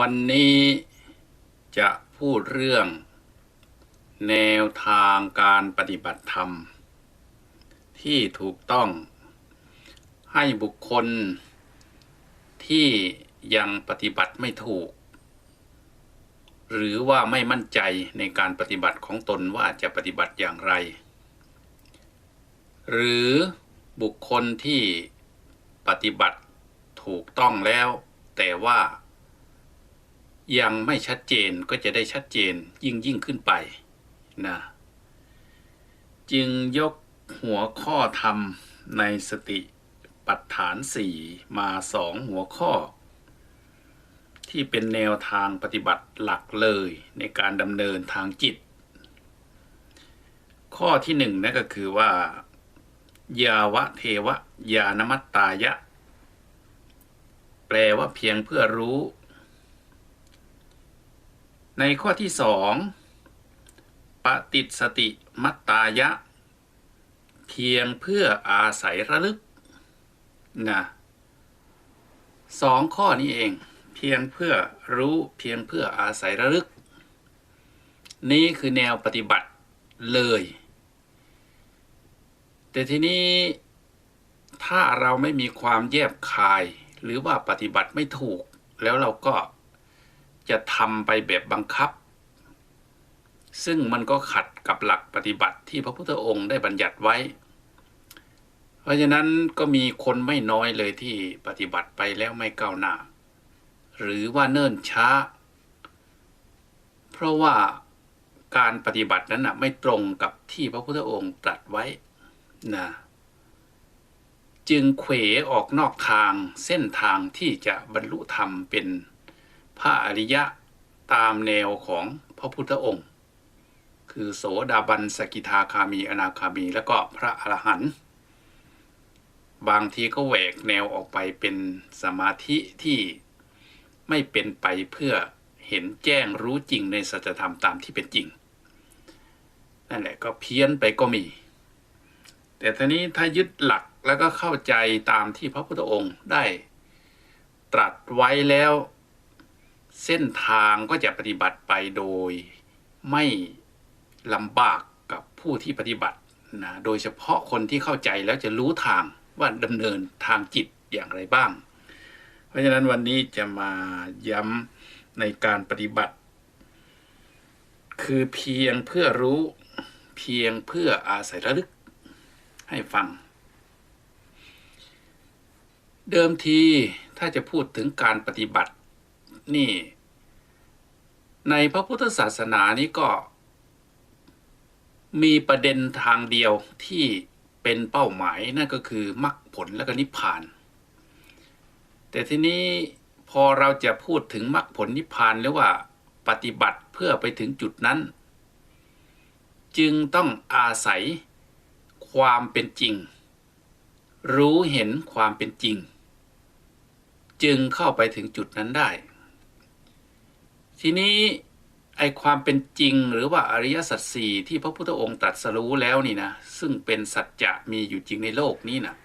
วันนี้จะพูดเรื่อง แนวทางการปฏิบัติธรรม ที่ถูกต้อง ให้บุคคล ที่ยังปฏิบัติไม่ถูก หรือว่าไม่มั่นใจในการปฏิบัติของตนว่าจะปฏิบัติอย่างไร หรือบุคคลที่ปฏิบัติถูกต้องแล้ว แต่ว่า ยังไม่ชัดเจนก็จะได้ชัดเจนยิ่งยิ่งขึ้นไปนะจึงยกหัวข้อธรรมในสติปัฏฐานสี่มาสองหัวข้อ ที่เป็นแนวทางปฏิบัติหลักเลยในการดำเนินทางจิต ข้อที่หนึ่งนั่นก็คือว่า ยาวะเทวะยานมัตตายะ แปลว่าเพียงเพื่อรู้ ในข้อที่สองปฏิสติมัตตายะ เพียงเพื่ออาศัยระลึกนะสองข้อนี้เอง เพียงเพื่อรู้เพียงเพื่ออาศัยระลึก นี่คือแนวปฏิบัติเลย แต่ทีนี้ถ้าเราไม่มีความแยบคายหรือว่าปฏิบัติไม่ถูก แล้วเราก็ จะทำไปแบบบังคับ ซึ่งมันก็ขัดกับหลักปฏิบัติที่พระพุทธองค์ได้บัญญัติไว้ เพราะฉะนั้นก็มีคนไม่น้อยเลยที่ปฏิบัติไปแล้วไม่ก้าวหน้า หรือว่าเนิ่นช้า เพราะว่าการปฏิบัตินั้นนะไม่ตรงกับที่พระพุทธองค์ตรัสไว้นะจึงเขวออกนอกทางเส้นทางที่จะบรรลุธรรมเป็น พระอริยะตามแนวของพระพุทธองค์ คือโสดาบันสกิทาคามีอนาคามีแล้วก็พระอรหันต์บางทีก็แหวกแนวออกไปเป็นสมาธิที่ไม่เป็นไปเพื่อเห็นแจ้งรู้จริงในสัจธรรมตามที่เป็นจริง นั่นแหละก็เพี้ยนไปก็มี แต่ทีนี้ถ้ายึดหลักแล้วก็เข้าใจตามที่พระพุทธองค์ได้ตรัสไว้แล้ว เส้นทางก็จะปฏิบัติไปโดยไม่ลำบากกับผู้ที่ปฏิบัตินะโดยเฉพาะคนที่เข้าใจแล้วจะรู้ทางว่าดำเนินทางจิตอย่างไรบ้าง เพราะฉะนั้นวันนี้จะมาย้ำในการปฏิบัติ คือเพียงเพื่อรู้เพียงเพื่ออาศัยระลึกให้ฟัง เดิมทีถ้าจะพูดถึงการปฏิบัติ นี่ ในพระพุทธศาสนานี้ก็ มีประเด็นทางเดียวที่เป็นเป้าหมายนั่นก็คือมรรคผลและก็นิพพาน แต่ทีนี้พอเราจะพูดถึงมรรคผลนิพพานหรือว่าปฏิบัติเพื่อไปถึงจุดนั้น จึงต้องอาศัยความเป็นจริง รู้เห็นความเป็นจริง จึงเข้าไปถึงจุดนั้นได้ ทีนี้ไอความเป็นจริงหรือว่าอริยสัจสี่ที่พระพุทธองค์ตรัสรู้แล้วนี่นะซึ่งเป็นสัจจะมีอยู่จริงในโลกนี้นะ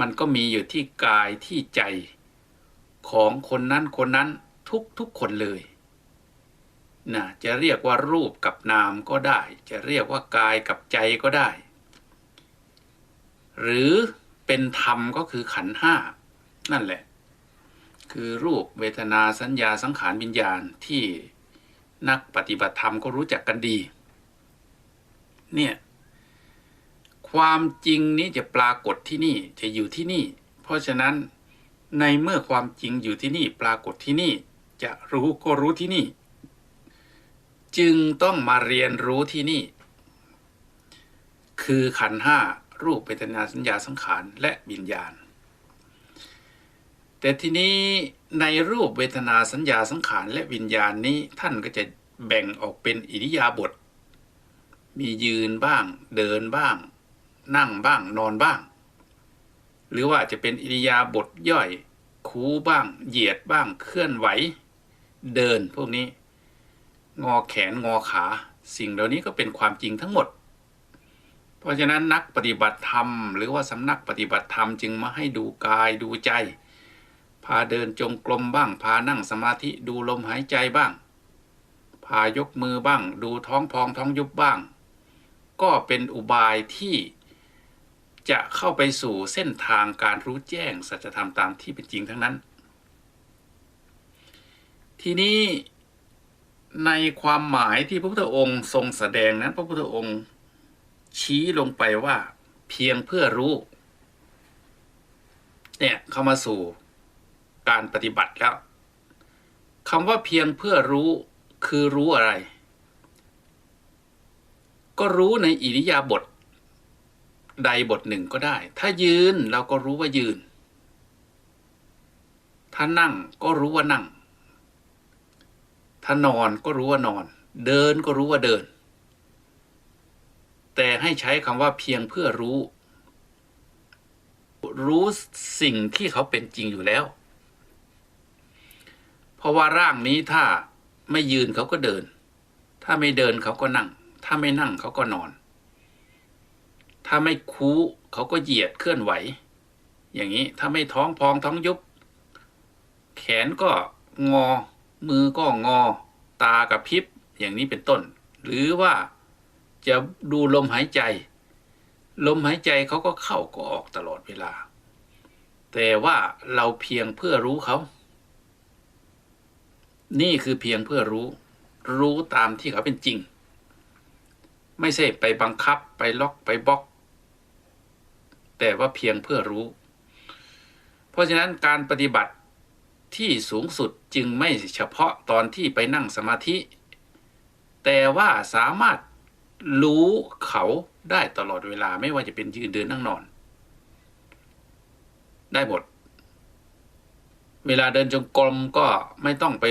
มันก็มีอยู่ที่กายที่ใจของคนนั้นคนนั้นทุกทุกคนเลยนะจะเรียกว่ารูปกับนามก็ได้ จะเรียกว่ากายกับใจก็ได้ หรือเป็นธรรมก็คือขันห้านั่นแหละ คือรูปเวทนาสัญญาสังขารวิญญาณที่นักปฏิบัติธรรมก็รู้จักกันดี เนี่ยความจริงนี้จะปรากฏที่นี่จะอยู่ที่นี่ เพราะฉะนั้นในเมื่อความจริงอยู่ที่นี่ปรากฏที่นี่ จะรู้ก็รู้ที่นี่ จึงต้องมาเรียนรู้ที่นี่ คือขันห้ารูปเวทนาสัญญาสังขารและวิญญาณ แต่ทีนี้ในรูปเวทนาสัญญาสังขารและวิญญาณนี้ท่านก็จะแบ่งออกเป็นอิริยาบถมียืนบ้าง เดินบ้าง นั่งบ้างนอนบ้าง หรือว่าจะเป็นอิริยาบถย่อย คูบ้าง เหยียดบ้างเคลื่อนไหว เดินพวกนี้ งอแขนงอขา สิ่งเหล่านี้ก็เป็นความจริงทั้งหมด เพราะฉะนั้นนักปฏิบัติธรรม หรือว่าสำนักปฏิบัติธรรมจึงมาให้ดูกายดูใจ พาเดินจงกรมบ้าง พานั่งสมาธิดูลมหายใจบ้าง พายกมือบ้าง ดูท้องพองท้องยุบบ้าง ก็เป็นอุบายที่จะเข้าไปสู่เส้นทางการรู้แจ้งสัจธรรมตามที่เป็นจริงทั้งนั้น ทีนี้ในความหมายที่พระพุทธองค์ทรงแสดงนั้น พระพุทธองค์ชี้ลงไปว่าเพียงเพื่อรู้ เนี่ยเข้ามาสู่ การปฏิบัติแล้วคำว่าเพียงเพื่อรู้คือรู้อะไร ก็รู้ในอิริยาบถใดบทหนึ่งก็ได้ ถ้ายืนเราก็รู้ว่ายืน ถ้านั่งก็รู้ว่านั่ง ถ้านอนก็รู้ว่านอน เดินก็รู้ว่าเดิน แต่ให้ใช้คำว่าเพียงเพื่อรู้ รู้สิ่งที่เขาเป็นจริงอยู่แล้ว ราะว่าร่างนี้ถ้าไม่ยืนเขาก็เดิน ถ้าไม่เดินเขาก็นั่ง ถ้าไม่นั่งเขาก็นอน ถ้าไม่คู้เขาก็เหยียดเคลื่อนไหว อย่างนี้ถ้าไม่ท้องพองท้องยุบ แขนก็งอ มือก็งอ ตากับพริบ อย่างนี้เป็นต้น หรือว่าจะดูลมหายใจ ลมหายใจเขาก็เข้าก็ออกตลอดเวลา แต่ว่าเราเพียงเพื่อรู้เขา นี่คือเพียงเพื่อรู้รู้ตามที่เขาเป็นจริง ไม่ใช่ไปบังคับไปล็อกไปบล็อก แต่ว่าเพียงเพื่อรู้ เพราะฉะนั้นการปฏิบัติที่สูงสุดจึงไม่เฉพาะตอนที่ไปนั่งสมาธิ แต่ว่าสามารถรู้เขาได้ตลอดเวลาไม่ว่าจะเป็นยืนเดินนั่งนอน ได้หมด เวลาเดินจงกรมก็ไม่ต้องไป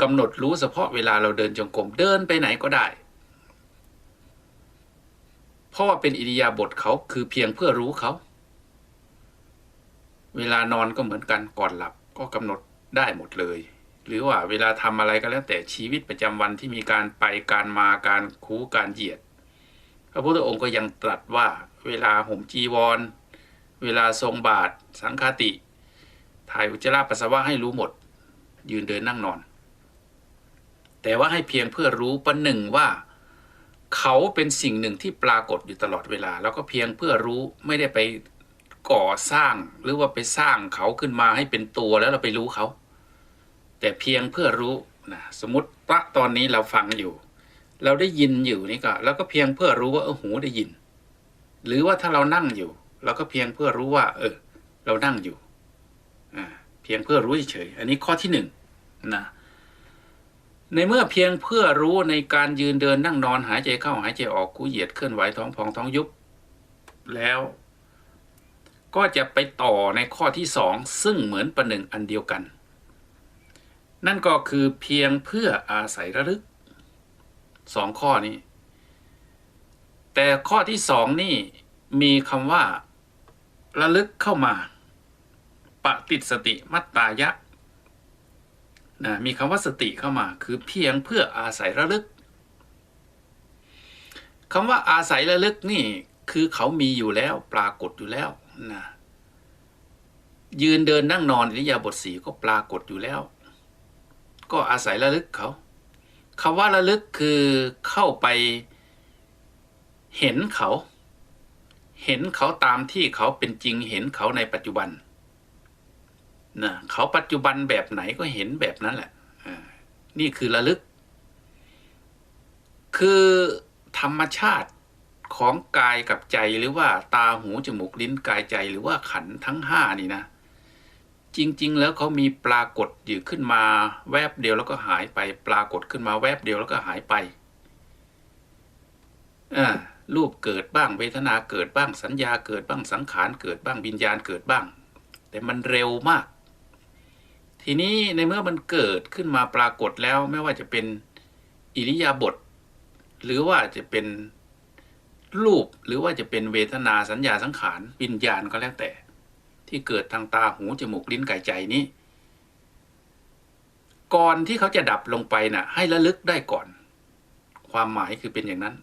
กำหนดรู้เฉพาะเวลาเราเดินจงกรมเดินไปไหนก็ได้ เพราะว่าเป็นอิริยาบถเขาคือเพียงเพื่อรู้เขา เวลานอนก็เหมือนกันก่อนหลับก็กำหนดได้หมดเลย หรือว่าเวลาทำอะไรก็แล้วแต่ชีวิตประจำวันที่มีการไปการมาการคูการเหยียด พระพุทธองค์ก็ยังตรัสว่าเวลาห่มจีวร เวลาทรงบาท สังฆาติถ่ายอุจจาระปัสสาวะให้รู้หมด ยืนเดินนั่งนอน แต่ว่าให้เพียงเพื่อรู้ประหนึ่งว่า เขาเป็นสิ่งหนึ่งที่ปรากฏอยู่ตลอดเวลา แล้วก็เพียงเพื่อรู้ไม่ได้ไปก่อสร้างหรือว่าไปสร้างเขาขึ้นมาให้เป็นตัวแล้วเราไปรู้เขา แต่เพียงเพื่อรู้นะสมมติพระตอนนี้เราฟังอยู่ เราได้ยินอยู่นี่ก็แล้วก็เพียงเพื่อรู้ว่าเออหูได้ยิน หรือว่าถ้าเรานั่งอยู่เราก็เพียงเพื่อรู้ว่า เออ เรานั่งอยู่อ่าเพียงเพื่อรู้เฉยอันนี้ข้อที่หนึ่งนะ ในเมื่อเพียงเพื่อรู้ในการยืนเดินนั่งนอนหายใจเข้าหายใจออกกูเหยียดเคลื่อนไหวท้องพองท้องยุบแล้ว ก็จะไปต่อในข้อที่สองซึ่งเหมือนประหนึ่งอันเดียวกัน นั่นก็คือเพียงเพื่ออาศัยระลึกสองข้อนี้ แต่ข้อที่สองนี่มีคำว่า ระลึกเข้ามาปฏิสติมัตตายะ นะมีคำว่าสติเข้ามาคือเพียงเพื่ออาศัยระลึกคำว่าอาศัยระลึกนี่คือเขามีอยู่แล้วปรากฏอยู่แล้วนะยืนเดินนั่งนอนอิริยาบถสีก็ปรากฏอยู่แล้ว ก็อาศัยระลึกเขาคำว่าระลึกคือเข้าไปเห็นเขา เห็นเขาตามที่เขาเป็นจริงเห็นเขาในปัจจุบัน นะเขาปัจจุบันแบบไหนก็เห็นแบบนั้นแหละนี่คือระลึก คือธรรมชาติของกายกับใจหรือว่าตาหูจมูกลิ้นกายใจหรือว่าขันทั้งห้านี่นะ จริง ๆ แล้วเขามีปรากฏอยู่ขึ้นมา แวบเดียวแล้วก็หายไป ปรากฏขึ้นมาแวบเดียวแล้วก็หายไปอ่ารูปเกิดบ้างเวทนาเกิดบ้างสัญญาเกิดบ้างสังขารเกิดบ้างวิญญาณเกิดบ้าง แต่มันเร็วมาก ทีนี้ในเมื่อมันเกิดขึ้นมาปรากฏแล้วไม่ว่าจะเป็นอิริยาบถหรือว่าจะเป็นรูปหรือว่าจะเป็นเวทนาสัญญาสังขารวิญญาณก็แล้วแต่ ที่เกิดทางตาหูจมูกลิ้นกายใจนี้ ก่อนที่เขาจะดับลงไปน่ะ ให้ระลึกได้ก่อน ความหมายคือเป็นอย่างนั้น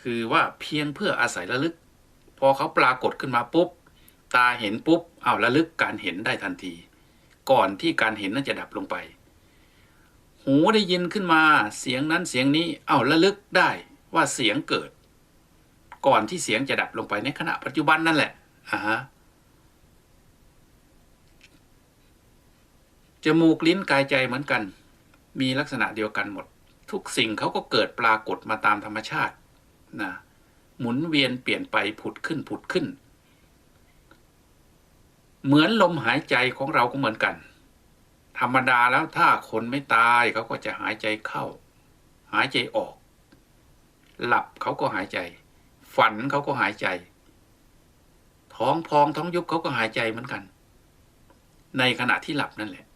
คือว่าเพียงเพื่ออาศัยระลึก พอเขาปรากฏขึ้นมาปุ๊บ ตาเห็นปุ๊บเอาระลึกการเห็นได้ทันที ก่อนที่การเห็นนั้นจะดับลงไป หูได้ยินขึ้นมาเสียงนั้นเสียงนี้เอ้าระลึกได้ว่าเสียงเกิด ก่อนที่เสียงจะดับลงไปในขณะปัจจุบันนั่นแหละอ่าฮะจมูกลิ้นกายใจเหมือนกัน มีลักษณะเดียวกันหมด ทุกสิ่งเขาก็เกิดปรากฏมาตามธรรมชาตินะหมุนเวียนเปลี่ยนไปผุดขึ้นผุดขึ้น เหมือนลมหายใจของเราก็เหมือนกัน ธรรมดาแล้วถ้าคนไม่ตายเขาก็จะหายใจเข้า หายใจออก หลับเขาก็หายใจ ฝันเขาก็หายใจ ท้องพองท้องยุบเขาก็หายใจเหมือนกัน ในขณะที่หลับนั่นแหละ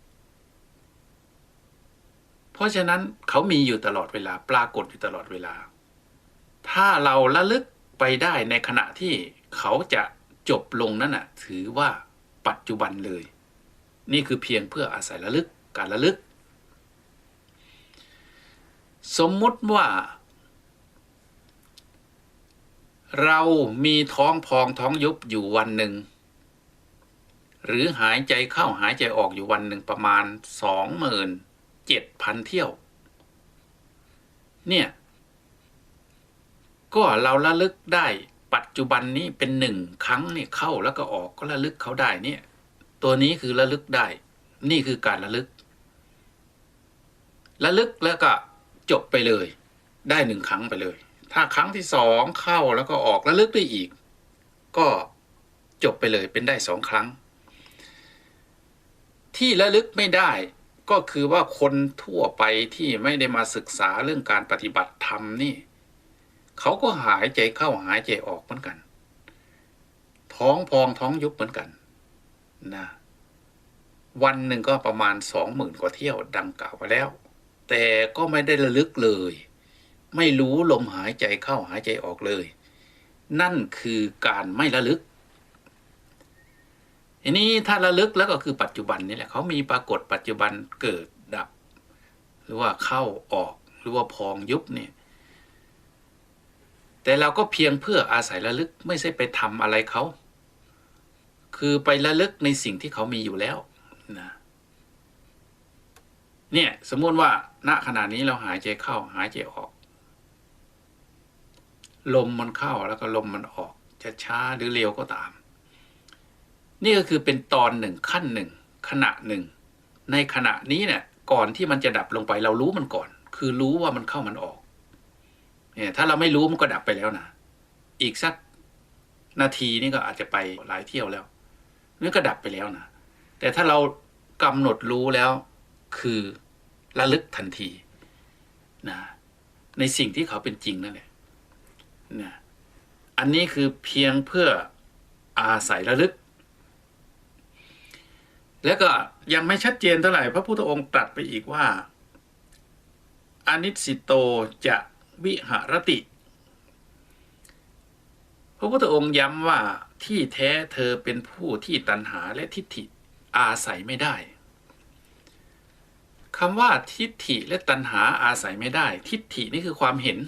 เพราะฉะนั้นเขามีอยู่ตลอดเวลา ปรากฏอยู่ตลอดเวลา ถ้าเราระลึกไปได้ในขณะที่เขาจะจบลงนั่นน่ะ ถือว่า ปัจจุบันเลย นี่คือเพียงเพื่ออาศัยระลึกการระลึก สมมุติว่า เรามีท้องพองท้องยุบอยู่วันหนึ่ง หรือหายใจเข้าหายใจออกอยู่วันหนึ่งประมาณสองหมื่นเจ็ดพันเที่ยว เนี่ย ก็เราระลึกได้ ปัจจุบันนี้เป็นหนึ่งครั้งเนี่ยเข้าแล้วก็ออกก็ระลึกเขาได้เนี่ย ตัวนี้คือระลึกได้ นี่คือการระลึก ระลึกแล้วก็จบไปเลย ได้หนึ่งครั้งไปเลย ถ้าครั้งที่สองเข้าแล้วก็ออกระลึกได้อีก ก็จบไปเลยเป็นได้สองครั้ง ที่ระลึกไม่ได้ก็คือว่าคนทั่วไปที่ไม่ได้มาศึกษาเรื่องการปฏิบัติธรรมนี่ เขาก็หายใจเข้าหายใจออกเหมือนกัน ท้องพองท้องยุบเหมือนกันนะวันหนึ่งก็ประมาณสองหมื่นกว่าเที่ยวดังกล่าวไปแล้ว แต่ก็ไม่ได้ระลึกเลย ไม่รู้ลมหายใจเข้าหายใจออกเลย นั่นคือการไม่ระลึกทีนี้ถ้าระลึกแล้วก็คือปัจจุบันนี่แหละเขามีปรากฏปัจจุบันเกิดดับ หรือว่าเข้าออกหรือว่าพองยุบเนี่ย แต่เราก็เพียงเพื่ออาศัยระลึกไม่ใช่ไปทำอะไรเขา คือไประลึกในสิ่งที่เขามีอยู่แล้วนะเนี่ยสมมติว่าณขณะนี้เราหายใจเข้าหายใจออก ลมมันเข้าแล้วก็ลมมันออกจะช้าหรือเร็วก็ตาม นี่ก็คือเป็นตอนหนึ่งขั้นหนึ่งขณะหนึ่ง ในขณะนี้เนี่ยก่อนที่มันจะดับลงไปเรารู้มันก่อน คือรู้ว่ามันเข้ามันออก เนี่ยถ้าเราไม่รู้มันก็ดับไปแล้วนะอีกสักนาทีนี่ก็อาจจะไปหลายเที่ยวแล้วนี่ก็ดับไปแล้วนะแต่ถ้าเรากำหนดรู้แล้วคือระลึกทันทีนะในสิ่งที่เขาเป็นจริงนั่นแหละนะอันนี้คือเพียงเพื่ออาศัยระลึก แล้วก็ยังไม่ชัดเจนเท่าไหร่ พระพุทธองค์ตรัสไปอีกว่าอนิสิโตจะ วิหารติ พระพุทธองค์ย้ำว่าที่แท้เธอเป็นผู้ที่ตัณหาและทิฏฐิอาศัยไม่ได้คำว่าทิฏฐิและตัณหาอาศัยไม่ได้ ทิฏฐินี่คือความเห็น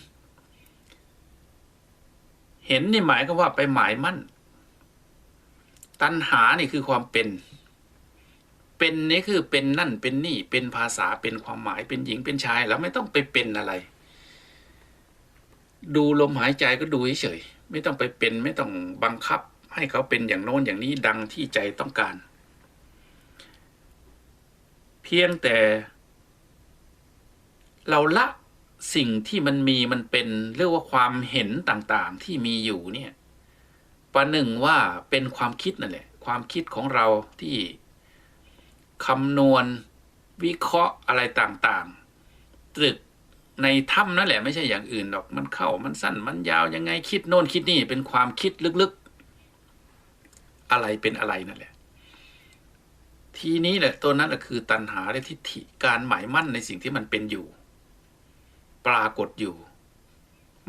เห็นนี่หมายก็ว่าไปหมายมั่น ตัณหานี่คือความเป็น เป็นนี่คือเป็นนั่นเป็นนี่เป็นภาษาเป็นความหมายเป็นหญิงเป็นชาย แล้วไม่ต้องไปเป็นอะไร ดูลมหายใจก็ดูเฉยๆไม่ต้องไปเป็นไม่ต้องบังคับ ให้เขาเป็นอย่างโน้นอย่างนี้ดังที่ใจต้องการ เพียงแต่เราละสิ่งที่มันมีมันเป็นเรียกว่าความเห็นต่างๆที่มีอยู่เนี่ยประหนึ่งว่าเป็นความคิดนั่นแหละ ความคิดของเราที่คำนวณวิเคราะห์อะไรต่างๆ ตรึก ในถ้ำนั่นแหละไม่ใช่อย่างอื่นหรอกมันเข้ามันสั้นมันยาวยังไงคิดโน่นคิดนี่เป็นความคิดลึกๆ อะไรเป็นอะไรนั่นแหละ ทีนี้แหละตัวนั้นก็คือตัณหาและทิฏฐิการหมายมั่นในสิ่งที่มันเป็นอยู่ ปรากฏอยู่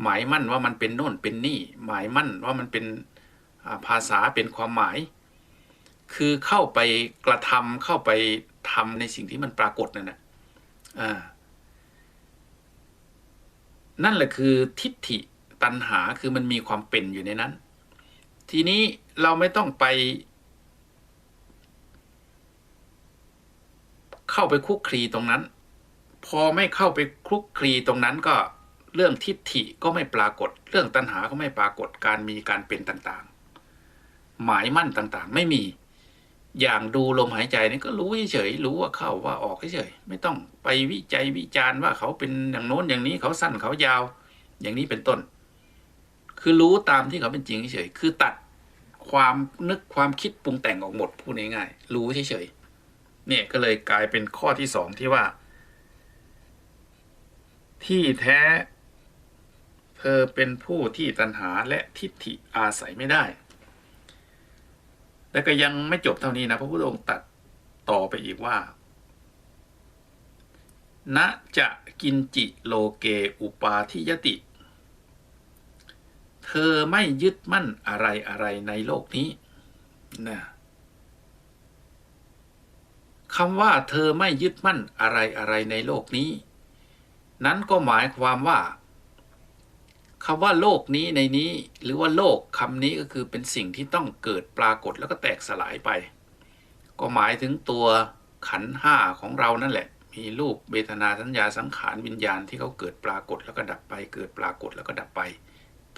หมายมั่นว่ามันเป็นโน่นเป็นนี่ หมายมั่นว่ามันเป็นภาษาเป็นความหมาย คือเข้าไปกระทำเข้าไปทำในสิ่งที่มันปรากฏนั่นแหละอ่า นั่นแหละคือทิฏฐิตัณหาคือมันมีความเป็นอยู่ในนั้น ทีนี้เราไม่ต้องไป เข้าไปคลุกคลีตรงนั้น พอไม่เข้าไปคลุกคลีตรงนั้นก็เรื่องทิฏฐิก็ไม่ปรากฏ เรื่องตัณหาก็ไม่ปรากฏการมีการเป็นต่างๆ หมายมั่นต่างๆ ไม่มี อย่างดูลมหายใจนี่ก็รู้เฉยๆรู้ว่าเข้าว่าออกเฉยๆไม่ต้องไปวิจัยวิจารณ์ว่าเขาเป็นอย่างโน้นอย่างนี้เขาสั้นเขายาว อย่างนี้เป็นต้น คือรู้ตามที่เขาเป็นจริงเฉยๆคือตัดความนึกความคิดปรุงแต่งออกหมดพูดง่ายๆรู้เฉยๆเนี่ยก็เลยกลายเป็นข้อที่สองที่ว่า ที่แท้ เธอเป็นผู้ที่ตัณหาและทิฏฐิอาศัยไม่ได้ และก็ยังไม่จบเท่านี้นะ พระพุทธองค์ตัดต่อไปอีกว่า ณจะกินจิโลเกอุปาทิยติ เธอไม่ยึดมั่นอะไรอะไรในโลกนี้นะคำว่าเธอไม่ยึดมั่นอะไรอะไรในโลกนี้ นั้นก็หมายความว่า คำว่าโลกนี้ในนี้ หรือว่าโลกคำนี้ก็คือเป็นสิ่งที่ต้องเกิดปรากฏแล้วก็แตกสลายไป ก็หมายถึงตัวขันห้าของเรานั่นแหละ มีรูปเวทนาสัญญาสังขารวิญญาณที่เขาเกิดปรากฏแล้วก็ดับไป เกิดปรากฏแล้วก็ดับไป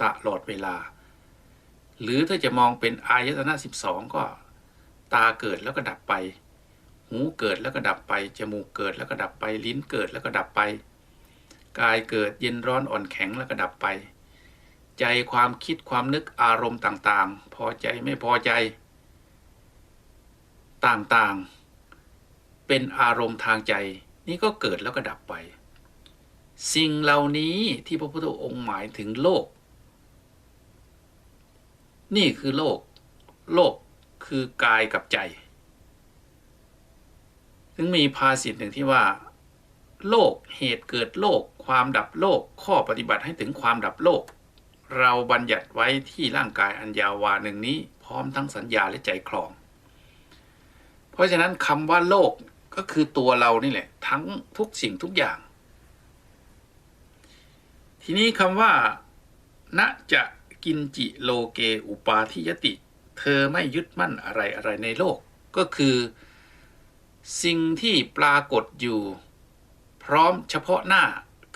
ตลอดเวลา หรือถ้าจะมองเป็นอายตนะสิบสองก็ตาเกิดแล้วก็ดับไป หูเกิดแล้วก็ดับไป จมูกเกิดแล้วก็ดับไป ลิ้นเกิดแล้วก็ดับไป กายเกิดเย็นร้อนอ่อนแข็งแล้วก็ดับไป ใจความคิดความนึกอารมณ์ต่างๆ พอใจไม่พอใจ ต่างๆ เป็นอารมณ์ทางใจ นี่ก็เกิดแล้วก็ดับไป สิ่งเหล่านี้ที่พระพุทธองค์หมายถึงโลก นี่คือโลก โลกคือกายกับใจ ถึงมีภาษิตหนึ่งที่ว่า โลกเหตุเกิดโลก ความดับโลก ข้อปฏิบัติให้ถึงความดับโลก เราบัญญัติไว้ที่ร่างกายอันยาววาหนึ่งนี้ พร้อมทั้งสัญญาและใจคลอง เพราะฉะนั้นคำว่าโลกก็คือตัวเรานี่แหละ ทั้งทุกสิ่งทุกอย่าง ทีนี้คำว่าณจะกินจิโลเกอุปาทิยติ เธอไม่ยึดมั่นอะไรอะไรในโลก ก็คือ สิ่งที่ปรากฏอยู่ พร้อมเฉพาะหน้า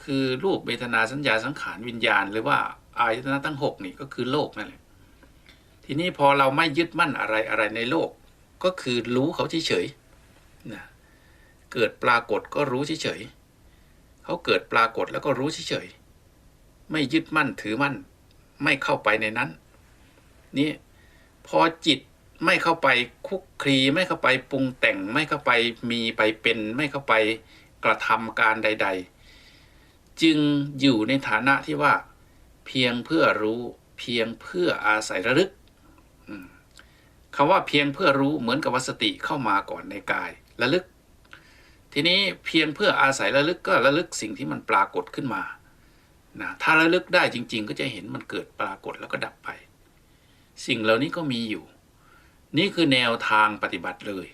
คือรูปเวทนาสัญญาสังขารวิญญาณหรือว่า อายตนะทั้งหกนี่ก็คือโลกนั่นแหละทีนี้พอเราไม่ยึดมั่นอะไรอะไรในโลก ก็คือรู้เขาเฉยๆนะเกิดปรากฏก็รู้เฉยๆเขาเกิดปรากฏแล้วก็รู้เฉยๆไม่ยึดมั่นถือมั่น ไม่เข้าไปในนั้น นี่พอจิตไม่เข้าไปคุกคลีไม่เข้าไปปรุงแต่งไม่เข้าไปมีไปเป็น ไม่เข้าไปกระทำการใด ๆ จึงอยู่ในฐานะที่ว่า เพียงเพื่อรู้เพียงเพื่ออาศัยระลึกคำว่าเพียงเพื่อรู้เหมือนกับวสติเข้ามาก่อนในกายระลึก ทีนี้เพียงเพื่ออาศัยระลึกก็ระลึกสิ่งที่มันปรากฏขึ้นมานะถ้าระลึกได้จริง ๆ ก็จะเห็นมันเกิดปรากฏแล้วก็ดับไป สิ่งเหล่านี้ก็มีอยู่ นี่คือแนวทางปฏิบัติเลย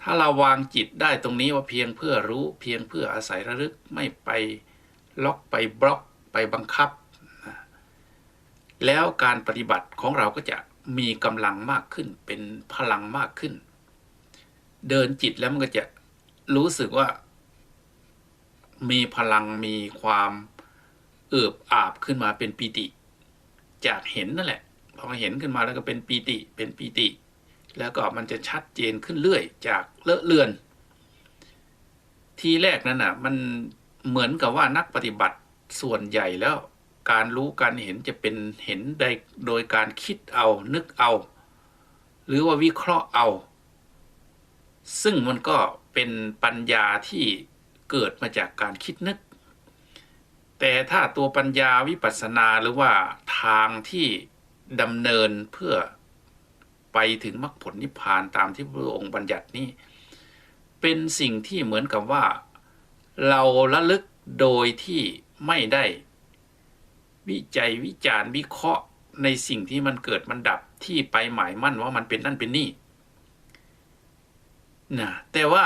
ถ้าเราวางจิตได้ตรงนี้ว่าเพียงเพื่อรู้ เพียงเพื่ออาศัยระลึกไม่ไปล็อกไปบล็อกไปบังคับ แล้วการปฏิบัติของเราก็จะมีกำลังมากขึ้น เป็นพลังมากขึ้น เดินจิตแล้วมันก็จะรู้สึกว่า มีพลังมีความเอิบอาบขึ้นมาเป็นปีติ จากเห็นนั่นแหละพอเห็นขึ้นมาแล้วก็เป็นปีติเป็นปีติ แล้วก็มันจะชัดเจนขึ้นเรื่อย จากเลอะเลือน ทีแรกนั้นน่ะ มันเหมือนกับว่านักปฏิบัติส่วนใหญ่แล้ว การรู้การเห็นจะเป็นเห็นได้โดยการคิดเอานึกเอา หรือว่าวิเคราะห์เอา ซึ่งมันก็เป็นปัญญาที่เกิดมาจากการคิดนึก แต่ถ้าตัวปัญญาวิปัสสนาหรือว่าทางที่ดำเนินเพื่อไปถึงมรรคผลนิพพานตามที่พระองค์บัญญัตินี้ เป็นสิ่งที่เหมือนกับว่า เราระลึกโดยที่ไม่ได้ วิจัยวิจารณ์วิเคราะห์ในสิ่งที่มันเกิดมันดับที่ไปหมายมั่นว่ามันเป็นนั่นเป็นนี่นะแต่ว่า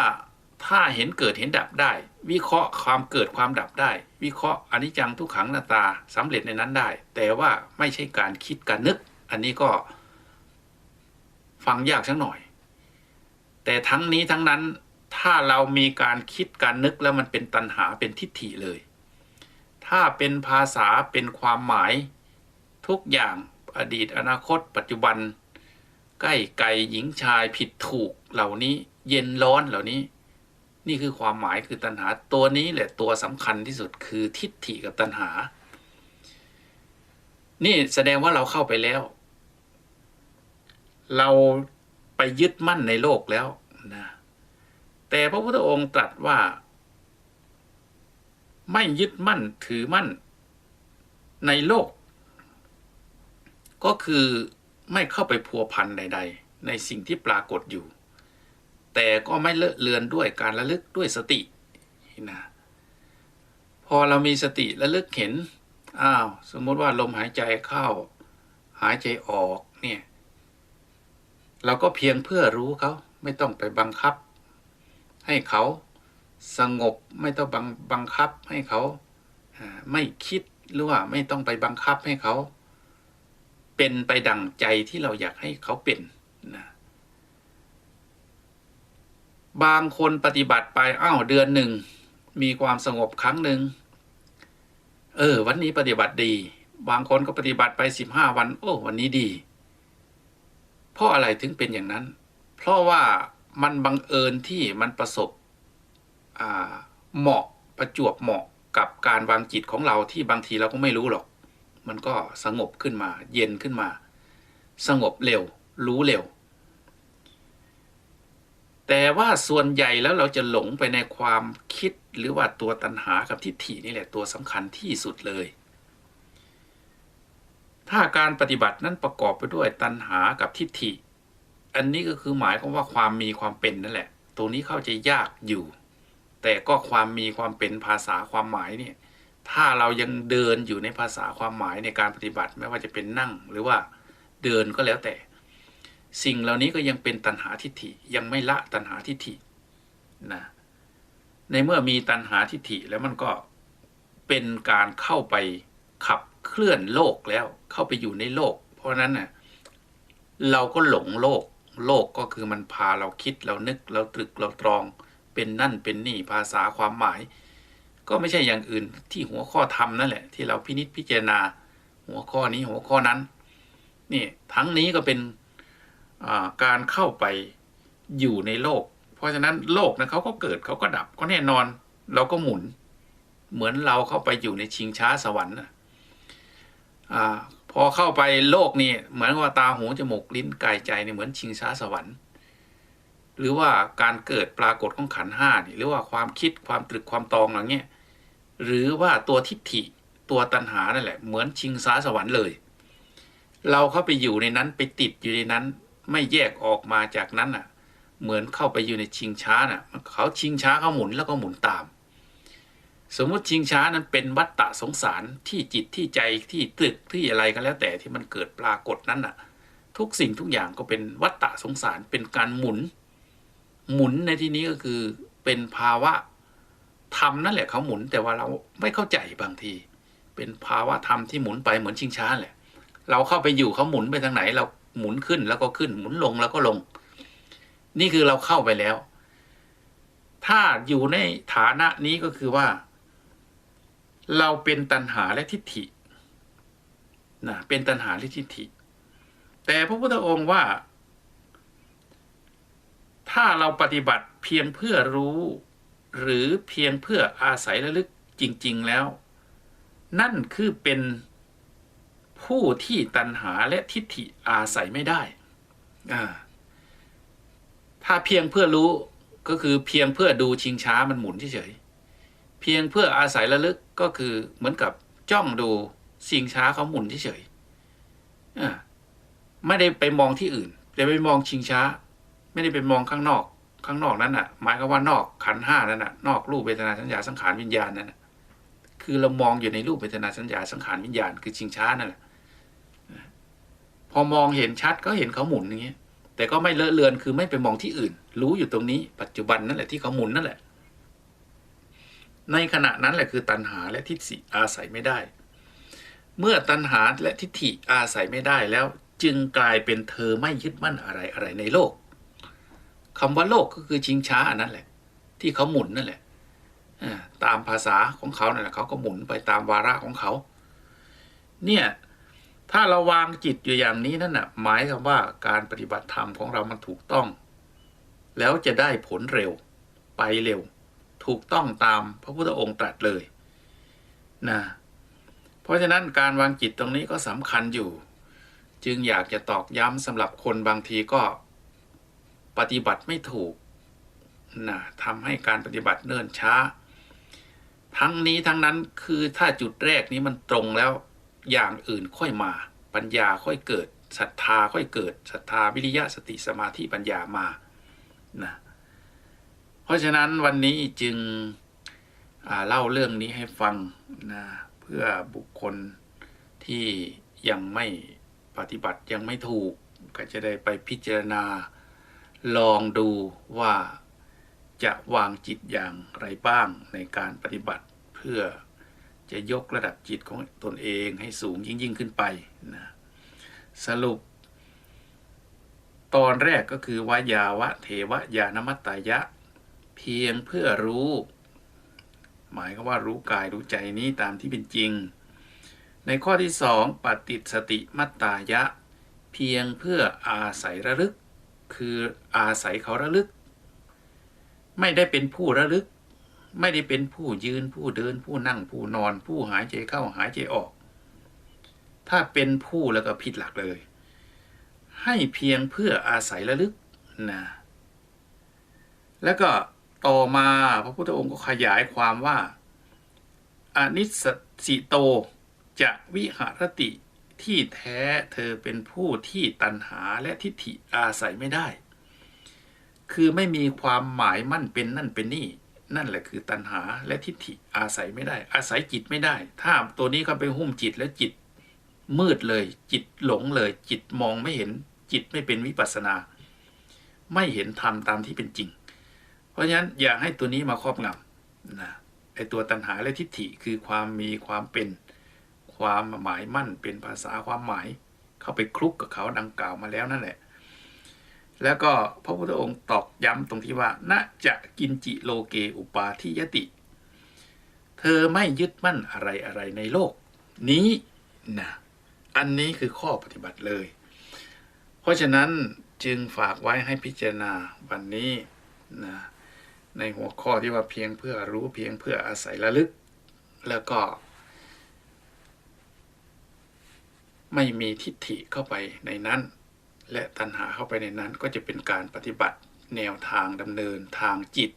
ถ้าเห็นเกิดเห็นดับได้ วิเคราะห์ความเกิดความดับได้ วิเคราะห์อนิจจังทุกขังหนาตาสำเร็จในนั้นได้ แต่ว่าไม่ใช่การคิดการนึก อันนี้ก็ฟังยากสักหน่อย แต่ทั้งนี้ทั้งนั้นถ้าเรามีการคิดการนึกแล้วมันเป็นตัณหาเป็นทิฏฐิเลย ถ้าเป็นภาษาเป็นความหมาย ทุกอย่างอดีตอนาคต ปัจจุบัน ใกล้ไกลหญิงชายผิดถูกเหล่านี้ เย็นร้อนเหล่านี้ นี่คือความหมายคือตัณหาตัวนี้แหละตัวสำคัญที่สุดคือทิฏฐิกับตัณหา นี่แสดงว่าเราเข้าไปแล้ว เราไปยึดมั่นในโลกแล้วนะแต่พระพุทธองค์ตรัสว่า ไม่ยึดมั่นถือมั่น ในโลก ก็คือไม่เข้าไปพัวพันใด ๆ ในสิ่งที่ปรากฏอยู่ แต่ก็ไม่เลอะเลือนด้วยการระลึกด้วยสตินะพอเรามีสติระลึกเห็นอ้าวสมมติว่าลมหายใจเข้า หายใจออกเนี่ยเราก็เพียงเพื่อรู้เขาไม่ต้องไปบังคับ ให้เขา สงบไม่ต้องบังบังคับให้เขาไม่คิดหรือว่าไม่ต้องไปบังคับให้เขา เป็นไปดั่งใจที่เราอยากให้เขาเป็นนะบางคนปฏิบัติไปอ้าวเดือนหนึ่ง มีความสงบครั้งหนึ่งเออ วันนี้ปฏิบัติดี บางคนก็ปฏิบัติไปสิบห้าวัน โอ้ วันนี้ดี เพราะอะไรถึงเป็นอย่างนั้น เพราะว่ามันบังเอิญที่มันประสบ เหมาะประจวบเหมาะกับการวางจิตของเราที่บางทีเราก็ไม่รู้หรอก มันก็สงบขึ้นมา เย็นขึ้นมา สงบเร็ว รู้เร็ว แต่ว่าส่วนใหญ่แล้วเราจะหลงไปในความคิดหรือว่าตัวตัณหากับทิฏฐินี่แหละตัวสำคัญที่สุดเลย ถ้าการปฏิบัตินั้นประกอบไปด้วยตัณหากับทิฏฐิ อันนี้ก็คือหมายความว่าความมีความเป็นนั่นแหละ ตรงนี้เข้าใจยากอยู่ แต่ก็ความมีความเป็นภาษาความหมายเนี่ยถ้าเรายังเดินอยู่ในภาษาความหมายในการปฏิบัติไม่ว่าจะเป็นนั่งหรือว่าเดินก็แล้วแต่ สิ่งเหล่านี้ก็ยังเป็นตัณหาทิฏฐิยังไม่ละตัณหาทิฏฐินะในเมื่อมีตัณหาทิฏฐิแล้วมันก็เป็นการเข้าไปขับเคลื่อนโลกแล้วเข้าไปอยู่ในโลก เพราะฉะนั้นน่ะเราก็หลงโลก โลกก็คือมันพาเราคิดเรานึกเราตรึกเราตรอง เป็นนั่นเป็นนี่ภาษาความหมาย ก็ไม่ใช่อย่างอื่นที่หัวข้อธรรมนั่นแหละ ที่เราพินิจพิจารณาหัวข้อนี้หัวข้อนั้นนี่ทั้งนี้ก็เป็นการเข้าไปอยู่ในโลก เพราะฉะนั้นโลกนะเขาก็เกิดเขาก็ดับก็แน่นอน เราก็หมุน เหมือนเราเข้าไปอยู่ในชิงช้าสวรรค์นะอ่าพอเข้าไปโลกนี่เหมือนว่าตาหูจมูกลิ้นกายใจนี่เหมือนชิงช้าสวรรค์ หรือว่าการเกิดปรากฏของขันห้านี่หรือว่าความคิดความตรึกความตองอย่างเงี้ยหรือว่าตัวทิฏฐิตัวตัณหานั่นแหละ เหมือนชิงช้าสวรรค์เลย เราเข้าไปอยู่ในนั้นไปติดอยู่ในนั้น ไม่แยกออกมาจากนั้นอะ เหมือนเข้าไปอยู่ในชิงช้าน่ะเขาชิงช้าเขาหมุนแล้วก็หมุนตาม สมมุติชิงช้านั้นเป็นวัฏฏะสงสารที่จิตที่ใจที่ตรึกที่อะไรก็แล้ว แต่ที่มันเกิดปรากฏนั้นน่ะ ทุกสิ่งทุกอย่างก็เป็นวัฏฏะสงสารเป็นการหมุน หมุนในที่นี้ก็คือเป็นภาวะธรรมนั่นแหละเขาหมุน แต่ว่าเราไม่เข้าใจบางที เป็นภาวะธรรมที่หมุนไปเหมือนชิงช้าแหละ เราเข้าไปอยู่เขาหมุนไปทางไหน เราหมุนขึ้นแล้วก็ขึ้นหมุนลงแล้วก็ลง นี่คือเราเข้าไปแล้ว ถ้าอยู่ในฐานะนี้ก็คือว่า เราเป็นตัณหาและทิฏฐินะเป็นตัณหาและทิฏฐิ แต่พระพุทธองค์ว่า ถ้าเราปฏิบัติเพียงเพื่อรู้ หรือเพียงเพื่ออาศัยระลึกจริง ๆแล้ว นั่นคือเป็นผู้ที่ตัณหาและทิฏฐิอาศัยไม่ได้ ถ้าเพียงเพื่อรู้ก็คือเพียงเพื่อดูชิงช้ามันหมุนเฉยๆ เพียงเพื่ออาศัยระลึกก็คือเหมือนกับจ้องดูชิงช้าเขาหมุนเฉยๆไม่ได้ไปมองที่อื่น แต่ไปมองชิงช้า ไม่ได้ไปมองข้างนอก ข้างนอกนั้นน่ะ หมายก็ว่านอกขันห้านั่นน่ะ นอกรูปเวทนาสัญญาสังขารวิญญาณนั่นน่ะคือเรามองอยู่ในรูปเวทนาสัญญาสังขารวิญญาณคือชิงช้านั่นแหละพอมองเห็นชัดก็เห็นเขาหมุนอย่างเงี้ย แต่ก็ไม่เลอะเลือนคือไม่ไปมองที่อื่น รู้อยู่ตรงนี้ ปัจจุบันนั่นแหละที่เขาหมุนนั่นแหละ ในขณะนั้นแหละคือตัณหาและทิฏฐิอาศัยไม่ได้ เมื่อตัณหาและทิฏฐิอาศัยไม่ได้แล้ว จึงกลายเป็นเธอไม่ยึดมั่นอะไรอะไรในโลก คำว่าโลกก็คือชิงช้าอันนั้นแหละ ที่เขาหมุนนั่นแหละตามภาษาของเขาเนั่นแหละเขาก็หมุนไปตามวาระของเขา เนี่ย ถ้าเราวางจิตอยู่อย่างนี้นั่นน่ะ หมายความว่าการปฏิบัติธรรมของเรามันถูกต้อง แล้วจะได้ผลเร็ว ไปเร็ว ถูกต้องตามพระพุทธองค์ตรัสเลยนะ เพราะฉะนั้นการวางจิตตรงนี้ก็สำคัญอยู่ จึงอยากจะตอกย้ำสำหรับคนบางทีก็ ปฏิบัติไม่ถูกนะทำให้การปฏิบัติเนิ่นช้า ทั้งนี้ทั้งนั้นคือถ้าจุดแรกนี้มันตรงแล้วอย่างอื่นค่อยมา ปัญญาค่อยเกิดศรัทธาค่อยเกิดศรัทธาวิริยะสติสมาธิปัญญามานะเพราะฉะนั้นวันนี้จึงเล่าเรื่องนี้ให้ฟังนะเพื่อบุคคลที่ยังไม่ปฏิบัติยังไม่ถูก ก็จะได้ไปพิจารณา ลองดูว่าจะวางจิตอย่างไรบ้างในการปฏิบัติเพื่อจะยกระดับจิตของตนเองให้สูงยิ่งยิ่งขึ้นไปนะสรุป ตอนแรกก็คือวายาวะเทวะยานมัตตายะ เพียงเพื่อรู้ หมายก็ว่ารู้กายรู้ใจนี้ตามที่เป็นจริง ในข้อที่สองปฏิสติมัตตายะ เพียงเพื่ออาศัยระลึก คืออาศัยเขาระลึก ไม่ได้เป็นผู้ระลึก ไม่ได้เป็นผู้ยืนผู้เดิน ผู้นั่งผู้นอน ผู้หายใจเข้าหายใจออก ถ้าเป็นผู้แล้วก็ผิดหลักเลย ให้เพียงเพื่ออาศัยระลึกนะแล้วก็ต่อมาพระพุทธองค์ก็ขยายความว่าอนิสสิโตจะวิหารติ ที่แท้เธอเป็นผู้ที่ตัณหาและทิฏฐิอาศัยไม่ได้ คือไม่มีความหมายมั่นเป็นนั่นเป็นนี่ นั่นแหละคือตัณหาและทิฏฐิอาศัยไม่ได้ อาศัยจิตไม่ได้ ถ้าตัวนี้เขาไปหุ้มจิตแล้วจิตมืดเลย จิตหลงเลย จิตมองไม่เห็น จิตไม่เป็นวิปัสนา ไม่เห็นธรรมตามที่เป็นจริง เพราะฉะนั้นอย่าให้ตัวนี้มาครอบงำนะไอตัวตัณหาและทิฏฐิคือความมีความเป็น ความหมายมั่นเป็นภาษาความหมาย เข้าไปคลุกกับเขาดังกล่าวมาแล้วนั่นแหละ แล้วก็พระพุทธองค์ตอกย้ำตรงที่ว่าณจะกินจิโลเกอุปาทิยติ เธอไม่ยึดมั่นอะไรอะไรในโลก นี้นะอันนี้คือข้อปฏิบัติเลย เพราะฉะนั้นจึงฝากไว้ให้พิจารณาวันนี้นะในหัวข้อที่ว่าเพียงเพื่อรู้เพียงเพื่ออาศัยระลึก แล้วก็ ไม่มีทิฏฐิเข้าไปในนั้น และตัณหาเข้าไปในนั้นก็จะเป็นการปฏิบัติแนวทางดำเนินทางจิต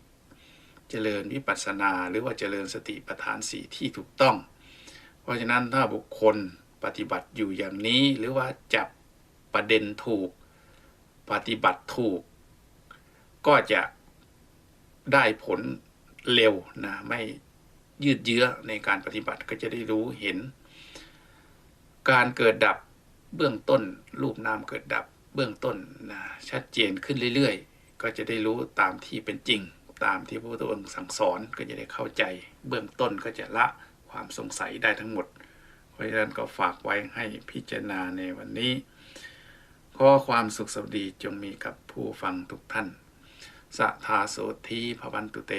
เจริญวิปัสสนาหรือว่าเจริญสติปัฏฐานสีที่ถูกต้อง เพราะฉะนั้นถ้าบุคคลปฏิบัติอยู่อย่างนี้หรือว่าจับประเด็นถูก ปฏิบัติถูก ก็จะได้ผลเร็วนะไม่ยืดเยื้อในการปฏิบัติก็จะได้รู้เห็น การเกิดดับเบื้องต้น รูปนามเกิดดับเบื้องต้นนะชัดเจนขึ้นเรื่อยๆ ก็จะได้รู้ตามที่เป็นจริง ตามที่พระพุทธองค์สั่งสอนก็จะได้เข้าใจ เบื้องต้นก็จะละความสงสัยได้ทั้งหมด เพราะฉะนั้นก็ฝากไว้ให้พิจารณาในวันนี้ขอความสุขสวัสดีจงมีกับผู้ฟังทุกท่านสัทธาโสธีพวันตุเต